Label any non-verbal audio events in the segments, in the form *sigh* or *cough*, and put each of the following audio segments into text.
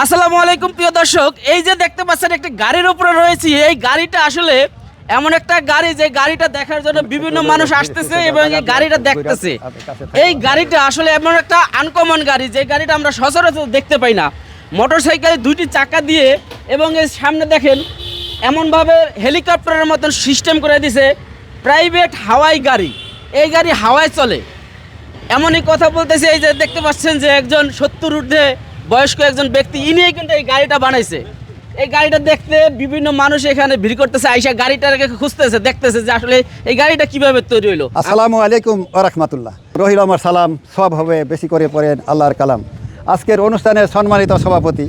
আসসালামু আলাইকুম, প্রিয় দর্শক। এই যে দেখতে পাচ্ছেন, একটি গাড়ির উপরে রয়েছি। এই গাড়িটা আসলে এমন একটা গাড়ি যে গাড়িটা দেখার জন্য বিভিন্ন মানুষ আসতেছে এবং এই গাড়িটা দেখতেছে। এই গাড়িটা আসলে এমন একটা আনকমন গাড়ি, যে গাড়িটা আমরা সচরাচর দেখতে পাই না। মোটর সাইকেলে দুইটি চাকা দিয়ে এবং এর সামনে দেখেন, এমনভাবে হেলিকপ্টারের মতন সিস্টেম করে দিছে প্রাইভেট হাওয়াই গাড়ি। এই গাড়ি হাওয়ায় চলে। এমনই কথা বলতেছে, এই যে দেখতে পাচ্ছেন যে একজন সত্তর ঊর্ধ্বে বয়স্ক একজন ব্যক্তি ইনি কিন্তু এই গাড়িটা বানাইছে। এই গাড়িটা দেখতে বিভিন্ন মানুষ এখানে ভিড় করতেছে আইসা গাড়িটাকে খুঁজতেছে দেখতেছে যে আসলে এই গাড়িটা কীভাবে তৈরি হলো আসসালামু আলাইকুম রহমতুল্লাহ। রহিল আমার সালাম সব হবে বেশি করে পড়েন আল্লাহর কালাম। আজকের অনুষ্ঠানের সম্মানিত সভাপতি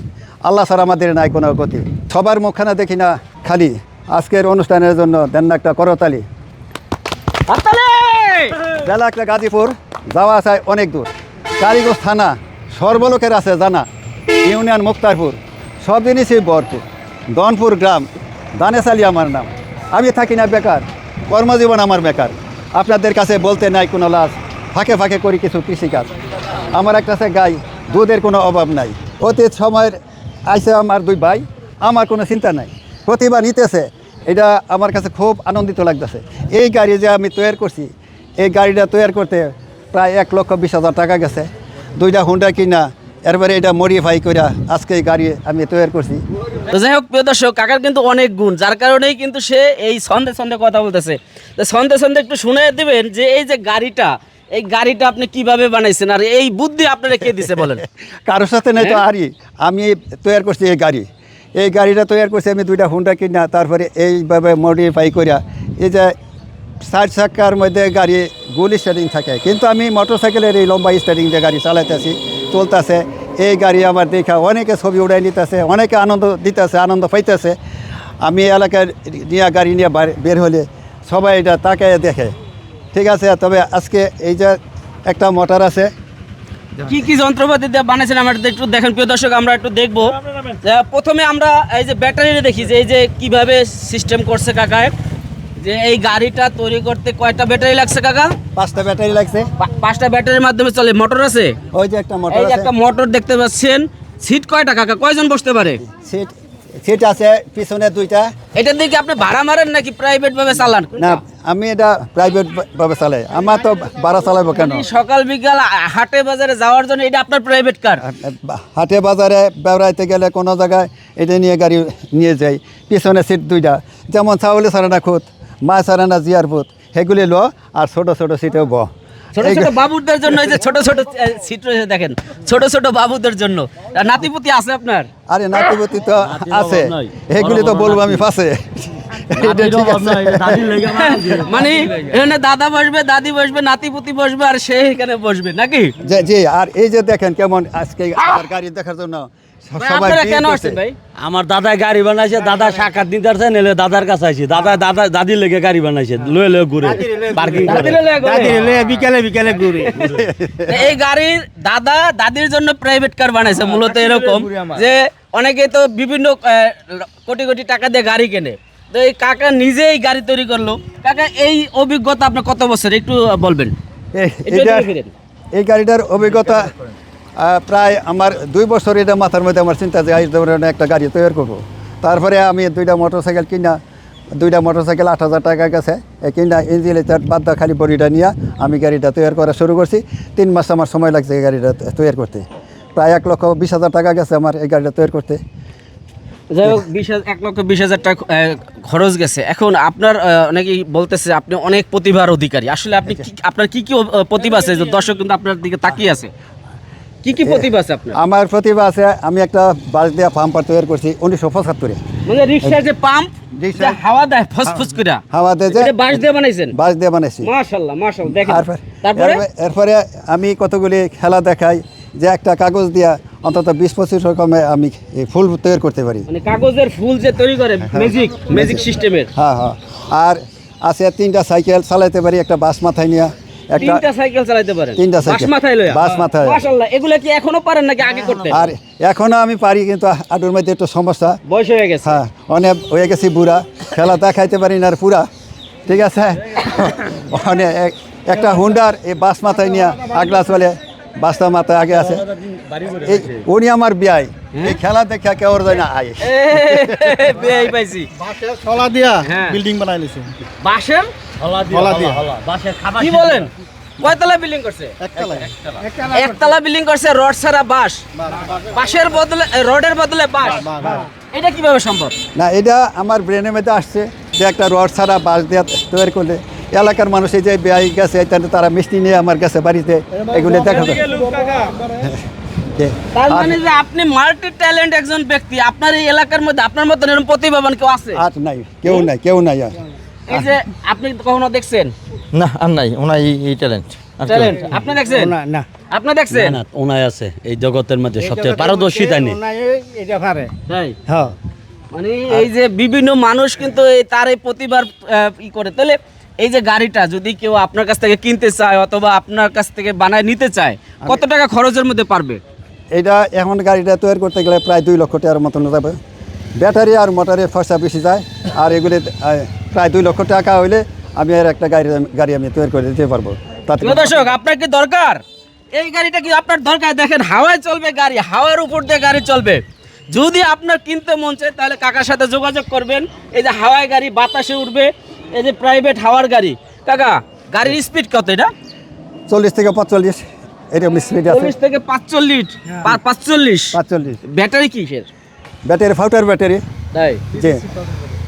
আল্লাহ স্যার আমাদের নাই কোনো গতি। সবার মুখখানা দেখি না খালি আজকের অনুষ্ঠানের জন্য দেন না একটা করতালি! জেলা একটা গাজীপুর যাওয়া চাই অনেক দূর। কারিগঞ্জ থানা সর্বলোকের আছে, জানা। ইউনিয়ন মুক্তারপুর, সব জিনিসই ভরপুর। দনপুর গ্রাম, দানেশালি আমার নাম। আমি থাকি না বেকার, কর্মজীবন আমার বেকার। আপনাদের কাছে বলতে নাই কোনো লাজ, ফাঁকে ফাঁকে করি কিছু কৃষিকাজ। আমার একটা আছে, গাই, দুধের কোনো অভাব নাই। অতীত সময়ের আইসে আমার দুই ভাই, আমার কোনো চিন্তা নাই। প্রতিভা নিতেছে, এটা আমার কাছে খুব আনন্দিত লাগতেছে। এই গাড়ি যে আমি তৈরি করছি, এই গাড়িটা তৈরি করতে প্রায় এক লক্ষ বিশ হাজার টাকা গেছে। দুইটা হুন্ডা কিনা এরপরে এটা মডিফাই করে আজকে এই গাড়ি আমি তৈরি করছি। তো যাই হোক প্রিয় দর্শক কাকার কিন্তু অনেক গুণ। যার কারণেই কিন্তু সে এই ছন্দে ছন্দে কথা বলতেছে। তো ছন্দে ছন্দে একটু শুনে দিবেন যে এই যে গাড়িটা এই গাড়িটা আপনি কীভাবে বানাইছেন আর এই বুদ্ধি আপনারা কে দিছে বলেন? *laughs* কারোর সাথে নেই তো আরই। আমি তৈরি করছি এই গাড়ি। এই গাড়িটা তৈরি করছি আমি দুইটা হুন্ডা কিনা তারপরে এইভাবে মডিফাই করিয়া এই যে চার চাকার মধ্যে গাড়ি গুলি স্টার্টিং থাকে। কিন্তু আমি মোটর সাইকেলের এই লম্বা স্টার্টিং দিয়ে গাড়ি চালাইতেছি চলতেছে। এই গাড়ি আমার দেখা অনেকে ছবি উড়াই নিতেছে অনেকে আনন্দ দিতেছে আনন্দ পাইতেছে। আমি এলাকায় নিয়ে গাড়ি নিয়ে বাড়ি- বের হলে সবাই এটা তাকায় দেখে। ঠিক আছে তবে আজকে এই যে একটা মোটর আছে। কি কি যন্ত্রপাতি দিয়ে বানাইছেন আমরা একটু দেখেন। প্রিয় দর্শক আমরা একটু দেখব। যে প্রথমে আমরা এই যে ব্যাটারি দেখি যে এই যে কীভাবে সিস্টেম করছে কাকায়। যে এই গাড়িটা তৈরি করতে কয়টা ব্যাটারি লাগছে কাকা? পাঁচটা ব্যাটারি লাগছে। পাঁচটা ব্যাটারির মাধ্যমে চলে। মোটর আছে? ওই যে একটা মোটর এই যে একটা মোটর দেখতে পাচ্ছেন। সিট কয়টা কাকা? কয়জন বসতে পারে? সিট সিট আছে পিছনে দুইটা। এটার দিকে আপনি ভাড়া মারেন নাকি প্রাইভেট ভাবে চালান? না আমি এটা প্রাইভেট ভাবে চালাই। আমার তো ভাড়া চালাবো কেন? সকাল বিকাল হাটে বাজারে যাওয়ার জন্য এটা আপনার প্রাইভেট কার হাটে বাজারে বেড়াইতে গেলে কোনো জায়গায় এটা নিয়ে গাড়ি নিয়ে যাই। পিছনে সিট দুইটা। যেমন চাউলে সারানা খুঁত। মা সারানা জিয়ার পুত সেগুলি লো আর ছোট ছোট সিটেও ব। ছোট ছোট বাবুদের জন্য এই যে ছোট ছোট সিট রয়েছে দেখেন। ছোট ছোট বাবুদের জন্য। আর নাতিপুতি আছে আপনার? আরে নাতিপতি তো আছে। এগুলি তো বলব আমি পাশে। এটা ঠিক আছে। *laughs* মানে এখানে দাদা বসবে দাদি বসবে নাতিপুতি বসবে আর সে এখানে বসবে নাকি? যে জি আর এই যে দেখেন কেমন আজকে গাড়ি দেখার জন্য। আপনারা ভিড় কেন করছে। আসছেন ভাই? আমার দাদা গাড়ি বানাইছে দাদা সাক্ষাৎ নিতে আসছে নেলে দাদার কাছে আইছি। দাদা দাদা দাদির লেগে গাড়ি বানাইছে লয়ে লয়ে ঘুরে পার্কিং। বিকালে বিকালে ঘুরে। এই গাড়ির দাদা দাদির জন্য প্রাইভেট কার বানাইছে মূলত এরকম যে অনেকে তো বিভিন্ন কোটি কোটি টাকা দিয়ে গাড়ি কেনে। তো এই কাকা নিজেই গাড়ি তৈরি করল। কাকা এই অভিজ্ঞতা আপনার কত বছর? একটু বলবেন। এই-। এই গাড়িটার অভিজ্ঞতা প্রায় আমার দুই বছর এটা মাথার মধ্যে আমার চিন্তা যে এই ধরনের একটা গাড়ি তৈরি করব। তারপরে আমি দুইটা মোটর সাইকেল কিনা দুইটা মোটর সাইকেল আট হাজার টাকা গেছে কিনা ইঞ্জিন বাদ দা খালি বডিটা নিয়ে আমি গাড়িটা তৈরি করা শুরু করছি। তিন মাস আমার সময় লাগছে এই গাড়িটা তৈরি করতে। প্রায় এক লক্ষ বিশ হাজার টাকা গেছে আমার এই গাড়িটা তৈরি করতে। যাই হোক বিশ এক লক্ষ বিশ হাজার টাকা খরচ গেছে। এখন আপনার অনেকেই বলতেছে আপনি অনেক প্রতিভার অধিকারী। আসলে আপনি আপনার কি কি প্রতিভা আছে? দর্শক কিন্তু আপনার দিকে তাকিয়ে আছে। কি কি প্রতিভা আছে আপনার? আমার প্রতিভা আছে আমি একটা বাস দেওয়া পাম্পার তৈরি করছি উনিশশো পঁচাত্তরে মানে রিক্সার যে পাম্প হাওয়া দেয় ফসফস করে হাওয়াতে যে এটা বাঁশ দিয়ে বানাইছেন? বাস দিয়ে বানাইছি। মাশাআল্লাহ মাশাআল্লাহ দেখেন। তারপরে? এরপরে- আমি কতগুলি খেলা দেখাই যে একটা কাগজ দিয়া অন্তত বিশ পঁচিশ রকমে আমি এই ফুল তৈরি করতে পারি। মানে কাগজের ফুল যে তৈরি করে ম্যাজিক ম্যাজিক সিস্টেমের হ্যাঁ হ্যাঁ। আর আছে তিনটা সাইকেল চালাইতে পারি একটা বাস মাথায় নিয়ে। একটা তিনটা সাইকেল চালাতে পারেন। তিনটা সাইকেল। মাথায় লয়া। বাস মাথায়। মাশাআল্লাহ এগুলা কি এখনও পারেন নাকি আগে করতে আর এখনও আমি পারি কিন্তু আডুর মধ্যে একটু সমস্যা। বয়স হয়ে গেছে। হ্যাঁ অনেক হয়ে গেছি বুড়া। খেলা দেখাইতে পারি না আর পুরা। ঠিক আছে? অনেক একটা হুন্ডার এই বাস মাথায় নিয়ে আগলা চলে। বাস্তা মাথায় আগে আছে। উনি আমার বিয়াই এই খেলা দেখে কেউ যায় না আয়। বেয়াই পাইছি। ছলা দিয়া হ্যাঁ। বিল্ডিং বানাই হলা দিয়া। কি বলেন? কয়তলা বিল্ডিং করছে? একতলা একতলা বিল্ডিং করছে রড ছাড়া বাঁশ। বাঁশের বদলে রডের বদলে বাঁশ। এটা কীভাবে সম্ভব? না এটা আমার ব্রেনের মধ্যে আসছে যে একটা রড ছাড়া বাঁশ দিয়ে তৈরি করলে এলাকার মানুষ এই যে বিয়াই গেছে তারা মিষ্টি নিয়ে আমার কাছে বাড়িতে এগুলো দেখা যায় তার মানে যে আপনি মাল্টি ট্যালেন্ট একজন ব্যক্তি আপনার এই এলাকার মধ্যে আপনার মতন এরকম প্রতিভাবান কেউ আছে? আর নাই কেউ নাই কেউ নাই আর। এই যে আপনি কখনো দেখছেন? না আর নাই ওনার এই ট্যালেন্ট ট্যালেন্ট আপনি দেখছেন? না না। আপনি দেখছেন? না ওনাই আছে এই জগতের মধ্যে সবচেয়ে পারদর্শী তাই এটা পারে। তাই? হ্যাঁ। মানে এই যে বিভিন্ন মানুষ কিন্তু এই তার এই প্রতিভার আহ, ই করে। তাহলে এই যে গাড়িটা যদি কেউ আপনার কাছ থেকে কিনতে চায় অথবা আপনার কাছ থেকে বানায় নিতে চায় কত টাকা খরচের মধ্যে পারবে? এটা এখন গাড়িটা তৈরি করতে গেলে প্রায় দুই লক্ষ টাকার মতন যাবে। ব্যাটারি আর মোটরের খরচা বেশি যায় আর এগুলি প্রায় দুই লক্ষ টাকা হইলে আমি আর একটা গাড়ি গাড়ি আমি তৈরি করে দিতে পারব। তাতে দর্শক আপনার কি দরকার? এই গাড়িটা কি আপনার দরকার? দেখেন হাওয়ায় চলবে গাড়ি হাওয়ার উপর দিয়ে গাড়ি চলবে। যদি আপনার কিনতে মন চায় তাহলে কাকার সাথে যোগাযোগ করবেন। এই যে হাওয়ায় গাড়ি বাতাসে উঠবে এই যে প্রাইভেট হাওয়ার গাড়ি। কাকা গাড়ির স্পিড কত এটা? চল্লিশ থেকে পাঁচচল্লিশ এরকম স্পিড আছে। চল্লিশ থেকে পাঁচচল্লিশ পাঁচচল্লিশ। পাঁচচল্লিশ। ব্যাটারি কিসের? ব্যাটারি ফাউটার ব্যাটারি। তাই? যে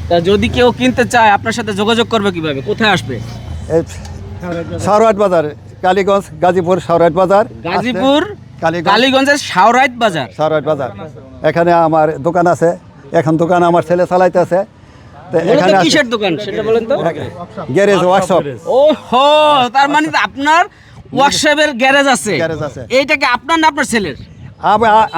তা যদি কেউ কিনতে চায় আপনার সাথে যোগাযোগ করবে কীভাবে? কোথায় আসবে? সারওয়াট বাজার কালীগঞ্জ গাজীপুর সারওয়াট বাজার। গাজীপুর কালীগঞ্জের সাউরাইত বাজার। সারওয়াট বাজার। এখানে আমার দোকান আছে। এখন দোকান আমার ছেলে চালাইতেছে। এখানে আছে- কিসের দোকান সেটা বলেন তো? গ্যারেজ ওয়ার্কশপ ও হো তার মানে আপনার ওয়ার্কশপের গ্যারেজ আছে। গ্যারেজ আছে। এইটা কি আপনার না আপনার ছেলের?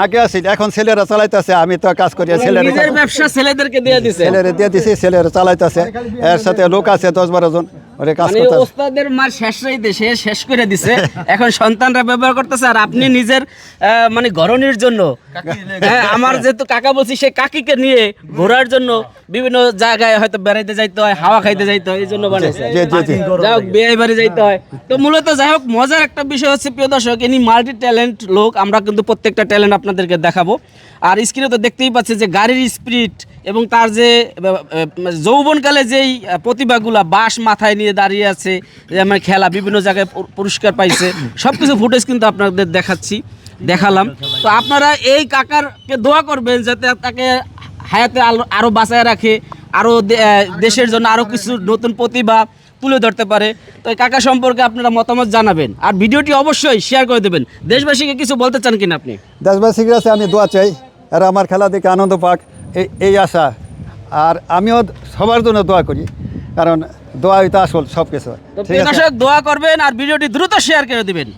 আগে আছি এখন ছেলেরা চালাইতেছে আমি তো কাজ করি ছেলেরা ব্যবসা ছেলেদেরকে দিয়ে দিছে। ছেলেরা দিয়ে দিছি ছেলেরা চালাইতেছে এর সাথে লোক আছে দশ বারো জন। ওরে কাজ মানে করতেছে। ওস্তাদের মার শেষ রাইতে সে শেষ করে দিছে। এখন সন্তানরা ব্যবহার করতেছে আর আপনি নিজের মানে গরনির জন্য। হ্যাঁ আমার যেহেতু কাকা বলছি সে কাকিকে নিয়ে ঘোরার জন্য বিভিন্ন জায়গায় হয়তো বেড়াইতে যাইতে হয় হাওয়া খাইতে যাইতে হয় এই জন্য বানাইছে। যাই হোক বিয়ে বাড়ি যাইতে হয়। তো মূলত যাই হোক মজার একটা বিষয় হচ্ছে প্রিয় দর্শক ইনি মাল্টি ট্যালেন্ট লোক আমরা কিন্তু প্রত্যেকটা ট্যালেন্ট আপনাদেরকে দেখাবো। আর স্ক্রিনে তো দেখতেই পাচ্ছে যে গাড়ির স্পিরিট এবং তার যে আহ, যৌবনকালে যেই প্রতিভাগুলা বাস মাথায় নিয়ে দাঁড়িয়ে আছে যেমন খেলা বিভিন্ন জায়গায় পুরস্কার পাইছে সব কিছু ফুটেজ কিন্তু আপনাদের দেখাচ্ছি দেখালাম। তো আপনারা এই কাকারকে দোয়া করবেন যাতে তাকে হায়াতে আলো- আরও বাঁচায় রাখে আরও দেশের জন্য আরও কিছু নতুন প্রতিভা তুলে ধরতে পারে। তো কাকা সম্পর্কে আপনারা মতামত জানাবেন আর ভিডিওটি অবশ্যই শেয়ার করে দেবেন। দেশবাসীকে কিছু বলতে চান কিনা আপনি? দেশবাসীর কাছে আমি দোয়া চাই আর আমার খেলা দেখে আনন্দ পাক। এই এই আশা। আর আমিও সবার জন্য দোয়া করি কারণ দোয়া হইতে আসল সব কিছু ঠিক আছে? দোয়া করবেন আর ভিডিওটি দ্রুত শেয়ার করে দিবেন।